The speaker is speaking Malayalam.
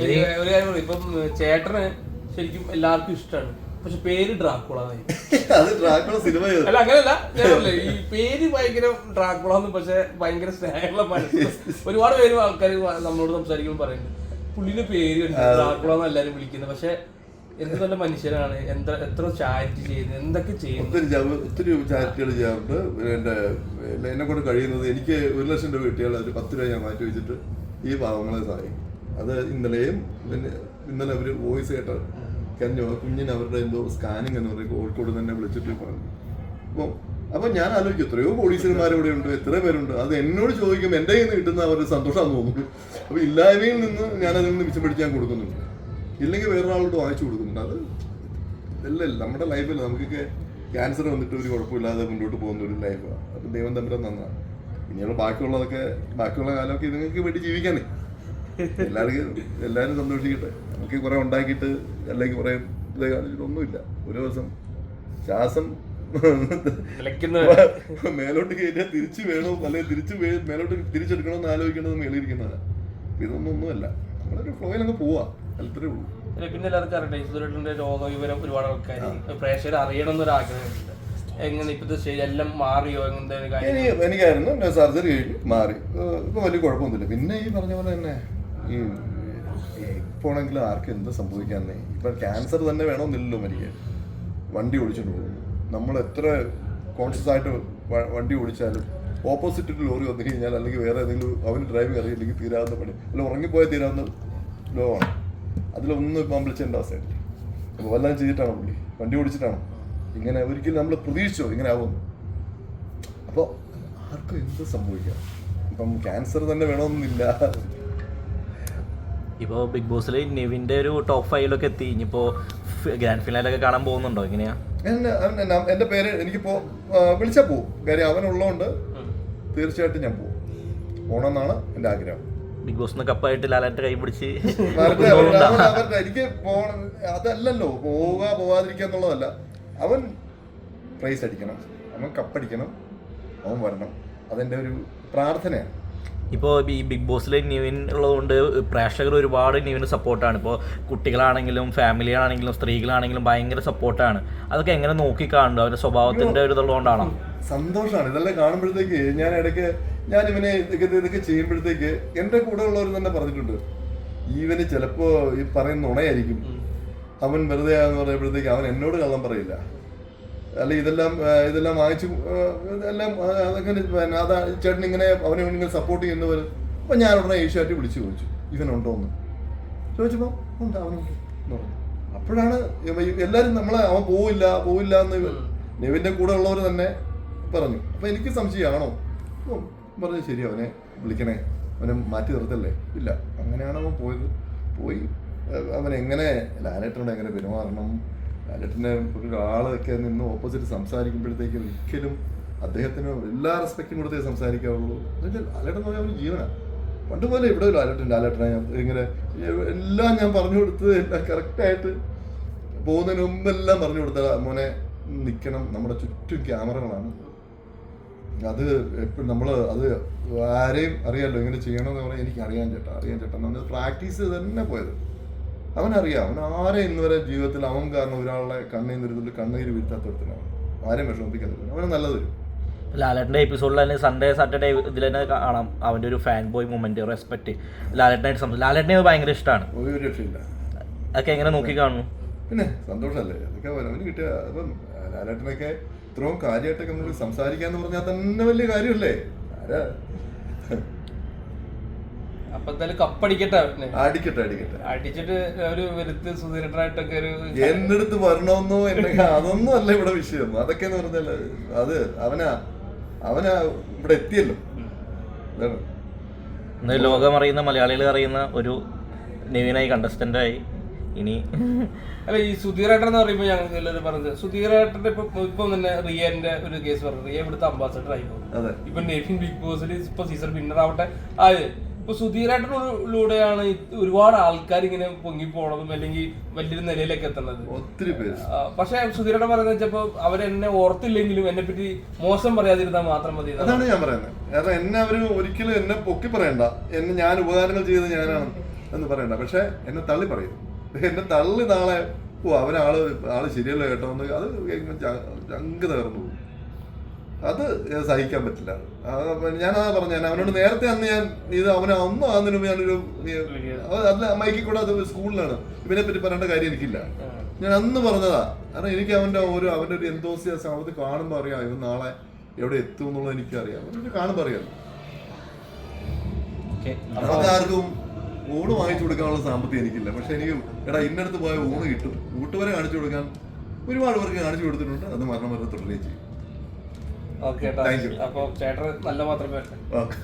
ഒരു ഒരു കാര്യം പറയും. ഇപ്പം ചേട്ടന് ശരിക്കും എല്ലാവർക്കും ഇഷ്ടമാണ് പക്ഷെ പേര് ഡ്രാക്കുള അത് ഡ്രാക്കുള സിനിമ അല്ല അങ്ങനല്ല ഈ പേര് ഭയങ്കര ഡ്രാക്കുളന്ന് പക്ഷെ ഭയങ്കര സ്നേഹമുള്ള മനസ്സ് ഒരുപാട് പേര് ആൾക്കാർ നമ്മളോട് സംസാരിക്കുമ്പോൾ പറയുന്നുണ്ട് പുള്ളിന്റെ പേര് ഡ്രാക്കുള എന്ന് എല്ലാരും വിളിക്കുന്നത് പക്ഷെ എന്ത് നല്ല മനുഷ്യനാണ്. എന്താ എത്ര ചാരിറ്റി ചെയ്യുന്നത് എന്തൊക്കെ ചെയ്യുന്നു. ഒത്തിരി ഒത്തിരി ചാരിറ്റികൾ ചെയ്യാറുണ്ട്. എന്റെ എന്നെ കൊണ്ട് കഴിയുന്നത് എനിക്ക് ഒരു ലക്ഷം രൂപ കിട്ടിയാൽ അതിന് പത്ത് രൂപ ഞാൻ മാറ്റി വെച്ചിട്ട് ഈ പാവങ്ങളെ സഹായിക്കും. അത് ഇന്നലെയും പിന്നെ ഇന്നലെ അവർ വോയിസ് കേട്ട കഞ്ഞോ കുഞ്ഞിന് അവരുടെ എന്തോ സ്കാനിങ് എന്ന് പറയും കോഴിക്കോട് തന്നെ വിളിച്ചിട്ട് പറഞ്ഞു. അപ്പം അപ്പോൾ ഞാൻ ആലോചിക്കും എത്രയോ പോലീസുകാർ ഇവിടെ ഉണ്ട് എത്ര പേരുണ്ട്. അത് എന്നോട് ചോദിക്കും എന്റെ കയ്യിൽ നിന്ന് കിട്ടുന്ന അവരുടെ സന്തോഷമാണെന്ന് തോന്നുന്നു. അപ്പോൾ ഇല്ലായ്മയിൽ നിന്ന് ഞാൻ അതിൽ നിന്ന് മിച്ചം ഞാൻ കൊടുക്കുന്നുണ്ട്. ഇല്ലെങ്കിൽ വേറൊരാളോട് വാങ്ങിച്ചു കൊടുക്കുന്നുണ്ട്. അത് ഇല്ല നമ്മുടെ ലൈഫിൽ നമുക്കൊക്കെ ക്യാൻസർ വന്നിട്ട് ഒരു കുഴപ്പമില്ലാതെ മുന്നോട്ട് പോകുന്ന ഒരു ലൈഫാണ് അപ്പം ദൈവം തമ്മിൽ നന്നാണ് ഇനിയുള്ള ബാക്കിയുള്ളതൊക്കെ ബാക്കിയുള്ള കാലമൊക്കെ ഇതുങ്ങൾക്ക് വേണ്ടി ജീവിക്കാനേ. എല്ലാവർക്കും എല്ലാവരും സന്തോഷിക്കട്ടെ. നമുക്ക് കുറെ ഉണ്ടാക്കിയിട്ട് അല്ലെങ്കിൽ കുറെ ഇത് കാണിച്ചിട്ടൊന്നുമില്ല ഒരു ദിവസം ശ്വാസം മേലോട്ട് കയറ്റിയാൽ തിരിച്ചു വേണോ? അല്ലെങ്കിൽ തിരിച്ചു മേലോട്ട് തിരിച്ചെടുക്കണമെന്ന് ആലോചിക്കേണ്ടത് മേളിയിരിക്കുന്നതാണ് ഇതൊന്നും ഒന്നുമല്ല. നമ്മളൊരു ഫ്ലോയിൽ അങ്ങ് പോവാ. അത്രേ ഉള്ളൂ. പിന്നെ എല്ലാവർക്കും അറിയട്ടെ സുരേഷിന്റെ രോഗവിവരം ഒരുപാട് ആൾക്കാർ പ്രേക്ഷകർ അറിയണം എന്നൊരു ആഗ്രഹമുണ്ട് എങ്ങനെ ഇപ്പത്തെ സ്റ്റേജ് എല്ലാം മാറിയോ? എങ്ങനത്തെ എനിക്കായിരുന്നു സർജറി കഴിഞ്ഞു മാറി. ഇപ്പൊ വലിയ കുഴപ്പമൊന്നുമില്ല. പിന്നെ ഈ പറഞ്ഞ പോലെ തന്നെ ഈ ഇപ്പോണെങ്കിലും ആർക്കും എന്ത് സംഭവിക്കാന്നേ ഇപ്പൊ ക്യാൻസർ തന്നെ വേണമെന്നില്ലല്ലോ മരിക്കാൻ. വണ്ടി ഓടിച്ചിട്ട് പോകും. നമ്മൾ എത്ര കോൺഷ്യസ് ആയിട്ട് വണ്ടി ഓടിച്ചാലും ഓപ്പോസിറ്റ് ലോറി വന്നു കഴിഞ്ഞാൽ അല്ലെങ്കിൽ വേറെ ഏതെങ്കിലും അവന് ഡ്രൈവിംഗ് അറിയില്ലെങ്കിൽ തീരാവുന്ന പണി. അല്ല ഉറങ്ങിപ്പോയാൽ തീരാവുന്ന ആണ് അതിലൊന്നും ഇപ്പം വിളിച്ചേണ്ട അവസ്ഥയില്ല. അപ്പോൾ വല്ലതും ചെയ്തിട്ടാണോ പുള്ളി? വണ്ടി ഓടിച്ചിട്ടാണോ? ഇങ്ങനെ ഒരിക്കലും നമ്മൾ പ്രതീക്ഷിച്ചോ ഇങ്ങനെ ആവുമെന്ന്. അപ്പോൾ ആർക്കും എന്ത് സംഭവിക്കാം? ഇപ്പം ക്യാൻസർ തന്നെ വേണമെന്നില്ല. ഇപ്പോൾ ബിഗ് ബോസിൽ നിവിന്റെ ഒരു ടോപ്പ് ഫൈവിലൊക്കെ എത്തി. ഇനിയിപ്പോൾ ഗ്രാൻഡ് ഫിനാലൊക്കെ കാണാൻ പോകുന്നുണ്ടോ? എങ്ങനെയാ? എന്റെ പേര് എനിക്കിപ്പോ വിളിച്ചാൽ പോവും. കാര്യം അവനുള്ളതുകൊണ്ട് തീർച്ചയായിട്ടും ഞാൻ പോവും. പോകണമെന്നാണ് എന്റെ ആഗ്രഹം. ബിഗ് ബോസ് കപ്പായിട്ട് ലാലായിട്ട് കൈ പിടിച്ച് എനിക്ക് പോകണം. അതല്ലല്ലോ പോവുക പോവാതിരിക്കുക എന്നുള്ളതല്ല. അവൻ പ്രൈസ് അടിക്കണം. അവൻ കപ്പടിക്കണം അവൻ വരണം. അതെന്റെ ഒരു പ്രാർത്ഥനയാണ്. ഇപ്പോൾ ഈ ബിഗ് ബോസിൽ നിവിൻ ഉള്ളതുകൊണ്ട് പ്രേക്ഷകർ ഒരുപാട് നിവിന് സപ്പോർട്ടാണ് ഇപ്പോൾ കുട്ടികളാണെങ്കിലും ഫാമിലിയാണെങ്കിലും സ്ത്രീകളാണെങ്കിലും ഭയങ്കര സപ്പോർട്ടാണ് അതൊക്കെ എങ്ങനെ നോക്കി കാണുന്നു അവരുടെ സ്വഭാവത്തിന്റെ ഒരു ഇതുള്ളതുകൊണ്ടാണോ സന്തോഷമാണ് ഇതെല്ലാം കാണുമ്പോഴത്തേക്ക് ഞാൻ ഇടയ്ക്ക് ഞാൻ ഇവനെ ഇതൊക്കെ ഇതൊക്കെ ചെയ്യുമ്പോഴത്തേക്ക് എന്റെ കൂടെ ഉള്ളവർ തന്നെ പറഞ്ഞിട്ടുണ്ട്. ഈവന് ചിലപ്പോ ഈ പറയുന്ന നുണയായിരിക്കും. അവൻ വെറുതെ ആന്ന് പറയുമ്പോഴത്തേക്ക് അവൻ എന്നോട് കള്ളം പറയില്ല. അല്ല ഇതെല്ലാം ഇതെല്ലാം വാങ്ങിച്ചു ഇതെല്ലാം അതൊക്കെ പിന്നെ അതാ ചേട്ടൻ ഇങ്ങനെ അവനെ ഇങ്ങനെ സപ്പോർട്ട് ചെയ്യുന്നവർ അപ്പം ഞാൻ ഉടനെ ഏഷ്യാറ്റ് വിളിച്ചു ചോദിച്ചു ഇവനുണ്ടോ എന്ന് ചോദിച്ചപ്പോൾ ഉണ്ട് അവനുണ്ട് പറഞ്ഞു. അപ്പോഴാണ് എല്ലാവരും നമ്മളെ അവൻ പോവില്ല പോവില്ല എന്ന് നെവിന്റെ കൂടെ ഉള്ളവർ തന്നെ പറഞ്ഞു. അപ്പം എനിക്ക് സംശയമാണോ പറഞ്ഞു ശരി അവനെ വിളിക്കണേ. അവനെ മാറ്റി നിർത്തല്ലേ? ഇല്ല. അങ്ങനെയാണ് അവൻ പോയത്. പോയി അവൻ എങ്ങനെ ലാലേട്ടനോട് എങ്ങനെ പെരുമാറണം? ലാലേട്ടനെ ഒരാളൊക്കെ നിന്ന് ഓപ്പോസിറ്റ് സംസാരിക്കുമ്പോഴത്തേക്ക് ഒരിക്കലും അദ്ദേഹത്തിന് എല്ലാ റെസ്പെക്റ്റും കൊടുത്തേ സംസാരിക്കാവുള്ളൂ. എന്നുവെച്ചാൽ ലാലേട്ടൻ എന്ന് പറഞ്ഞാൽ അവന് ജീവനാണ് പണ്ട് പോലെ ഇവിടെ ലാലേട്ടൻ ലാലേട്ടനെ ഞാൻ ഇങ്ങനെ എല്ലാം ഞാൻ പറഞ്ഞു കൊടുത്തത് എല്ലാം കറക്റ്റായിട്ട് പോകുന്നതിന് മുമ്പെല്ലാം പറഞ്ഞു കൊടുത്ത മോനെ നിൽക്കണം നമ്മുടെ ചുറ്റും ക്യാമറകളാണ്. അത് എപ്പോഴും നമ്മൾ അത് ആരെയും അറിയാമല്ലോ ഇങ്ങനെ ചെയ്യണമെന്ന് പറഞ്ഞാൽ എനിക്ക് അറിയാൻ ചേട്ടാ. അറിയാൻ ചേട്ടാ എന്ന് പറഞ്ഞാൽ പ്രാക്ടീസ് തന്നെ പോയത്. അവനറിയാം. അവൻ ആരെ ഇന്ന് വരെ ജീവിതത്തിൽ അവൻ കാരണം ഒരാളെ കണ്ണീർ നിരുത്തിൽ കണ്ണീര് വീഴ്ത്താത്തടത്തിനാണ് ആരെയും വിഷമിപ്പിക്കാത്ത അവന് നല്ലത് ലാലേട്ടന്റെ എപ്പിസോഡിൽ തന്നെ സൺഡേ സാറ്റർഡേ ഇതിൽ തന്നെ കാണാം. അവന്റെ ഒരു ഫാൻ ബോയ് മൊമെന്റ് റെസ്പെക്ട് ലാലേട്ടനായിട്ട് സംസാരിച്ചു ലാലേട്ടനെ അത് ഭയങ്കര ഇഷ്ടമാണ് ഒരു രക്ഷയില്ല. അതൊക്കെ എങ്ങനെ നോക്കി കാണുന്നു? പിന്നെ സന്തോഷമല്ലേ അതൊക്കെ അവന് കിട്ടിയ അപ്പം ലാലേട്ടനൊക്കെ ഇത്രയും കാര്യമായിട്ടൊക്കെ നമ്മൾ സംസാരിക്കാന്ന് പറഞ്ഞാൽ തന്നെ വലിയ കാര്യമല്ലേ? ആരാ അപ്പൊ എന്തായാലും കപ്പടിക്കട്ടെ അടിക്കട്ടെ അടിക്കട്ടെ. അടിച്ചിട്ട് ഒരു വരുത്ത് സുധീരനായിട്ടൊക്കെ ഒരു എന്നെടുത്ത് വരണമെന്നോ എന്നെ അതൊന്നും അല്ല ഇവിടെ വിഷയം. അതൊക്കെ എന്ന് പറഞ്ഞാൽ അത് അവനാ അവനാ ഇവിടെ എത്തിയല്ലോ. ലോകം അറിയുന്ന മലയാളികൾ അറിയുന്ന ഒരു നിവിനായി കണ്ടസ്റ്റന്റായി ഇനി അല്ല ഈ സുധീരേട്ടൻ എന്ന് പറയുമ്പോൾ ഞങ്ങൾക്ക് എല്ലാവരും പറഞ്ഞത്. സുധീരേട്ടന്റെ ഇപ്പൊ ഇപ്പൊ തന്നെ റിയന്റെ ഒരു കേസ് പറഞ്ഞു. റിയ ഇവിടുത്തെ അംബാസഡർ ആയി പോകും ഇപ്പൊ നെവിൻ ബിഗ് ബോസിൽ ഇപ്പൊ സീസൺ വിന്നർ ആവട്ടെ. ആയത് ഇപ്പൊ സുധീരേട്ടനിലൂടെയാണ് ഒരുപാട് ആൾക്കാർ ഇങ്ങനെ പൊങ്ങി പോണതും അല്ലെങ്കിൽ വലിയൊരു നിലയിലേക്ക് എത്തുന്നത്. ഒത്തിരി പേര്. പക്ഷെ സുധീരേട്ടൻ പറയുന്നത് വെച്ചപ്പോ അവരെന്നെ ഓർത്തില്ലെങ്കിലും എന്നെ പറ്റി മോശം പറയാതിരുന്നാൽ മാത്രം മതി. അതാണ് ഞാൻ പറയുന്നത്. കാരണം എന്നെ അവർ ഒരിക്കലും എന്നെ പൊക്കി പറയണ്ട. എന്നെ ഞാൻ ഉപകാരങ്ങൾ ചെയ്ത് ഞാനാണ് എന്ന് പറയണ്ട. പക്ഷെ എന്നെ തള്ളി പറയും. എന്നെ തള്ളി നാളെ ഓ അവനാൾ ആൾ ശരിയല്ല കേട്ടോ എന്ന് അത് കേൾക്കുമ്പോൾ ചങ്ക് തകർന്നു പോകും. അത് സഹിക്കാൻ പറ്റില്ല. ഞാൻ അതാ പറഞ്ഞു ഞാൻ അവനോട് നേരത്തെ അന്ന് ഞാൻ ഇത് അവനെ ഒന്നും മുമ്പ് ഞാനൊരു അല്ല മൈക്കിൽ കൂടെ അത് സ്കൂളിലാണ്. ഇവനെ പറ്റി പറയേണ്ട കാര്യം എനിക്കില്ല. ഞാൻ അന്ന് പറഞ്ഞതാ. കാരണം എനിക്ക് അവന്റെ ഒരു അവന്റെ ഒരു എന്തോസിയാസം അവർ കാണുമ്പോൾ അറിയാം ഇവൻ നാളെ എവിടെ എത്തും എന്നുള്ളത് എനിക്കറിയാം. അവനൊക്കെ കാണുമ്പോൾ അറിയാം. ആർക്കും ഊണ് വാങ്ങിച്ചു കൊടുക്കാനുള്ള സാമ്പത്തികം എനിക്കില്ല. പക്ഷെ എനിക്ക് എടാ ഇന്നടത്ത് പോയ ഊണ് കിട്ടും. ഊട്ടുവരെ കാണിച്ചു കൊടുക്കാൻ ഒരുപാട് പേർക്ക് കാണിച്ചു കൊടുത്തിട്ടുണ്ട്. അത് മരണം വരെ തുടരുകയും ചെയ്യും. ഓക്കെ താങ്ക് യു അപ്പൊ ചേട്ടൻ നല്ല മാത്രമേ ഓക്കെ